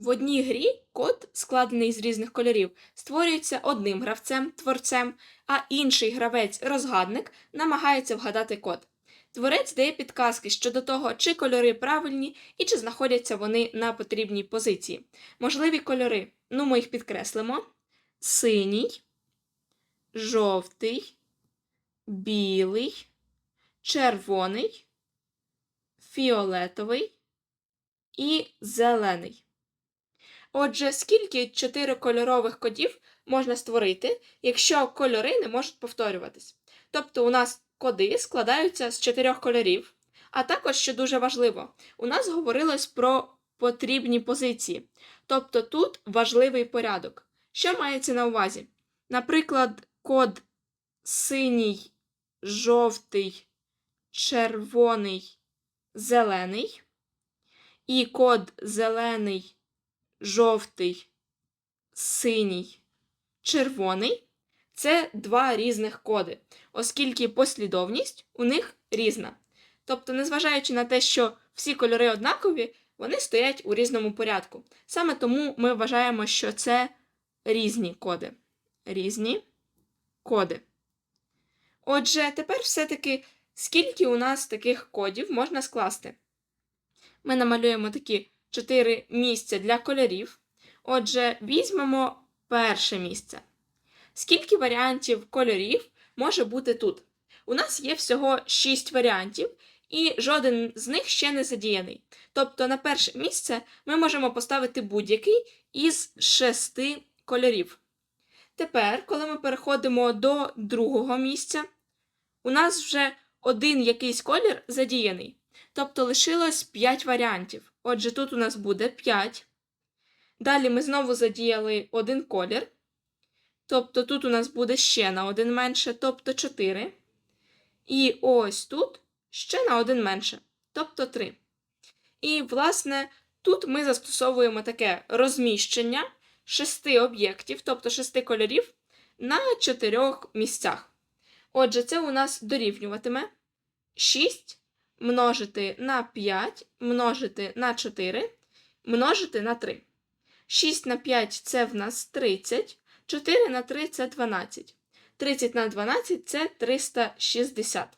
В одній грі код, складений з різних кольорів, створюється одним гравцем, творцем, а інший гравець-розгадник намагається вгадати код. Творець дає підказки щодо того, чи кольори правильні і чи знаходяться вони на потрібній позиції. Можливі кольори. Ну, ми їх підкреслимо: синій, жовтий, білий, червоний, фіолетовий і зелений. Отже, скільки чотирикольорових кодів можна створити, якщо кольори не можуть повторюватись? Тобто у нас коди складаються з чотирьох кольорів, а також, що дуже важливо, у нас говорилось про потрібні позиції. Тобто тут важливий порядок. Що мається на увазі? Наприклад, код синій, жовтий, червоний, зелений, і код зелений, жовтий, синій, червоний це два різних коди, оскільки послідовність у них різна. Тобто, незважаючи на те, що всі кольори однакові, вони стоять у різному порядку. Саме тому ми вважаємо, що це різні коди. Різні коди. Отже, тепер все-таки скільки у нас таких кодів можна скласти? Ми намалюємо такі чотири місця для кольорів. Отже, візьмемо перше місце. Скільки варіантів кольорів може бути тут? У нас є всього 6 варіантів, і жоден з них ще не задіяний. Тобто на перше місце ми можемо поставити будь-який із 6 кольорів. Тепер, коли ми переходимо до другого місця, у нас вже один якийсь колір задіяний. Тобто лишилось 5 варіантів. Отже, тут у нас буде 5. Далі ми знову задіяли один колір. Тобто тут у нас буде ще на один менше, тобто 4. І ось тут ще на один менше, тобто 3. І, власне, тут ми застосовуємо таке розміщення шести об'єктів, тобто шести кольорів, на чотирьох місцях. Отже, це у нас дорівнюватиме 6 множити на 5, множити на 4, множити на 3. 6 на 5 це в нас 30, 4 на 3 це 12. 30 на 12 це 360.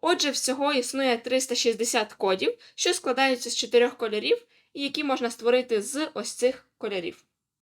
Отже, всього існує 360 кодів, що складаються з чотирьох кольорів, і які можна створити з ось цих кольорів.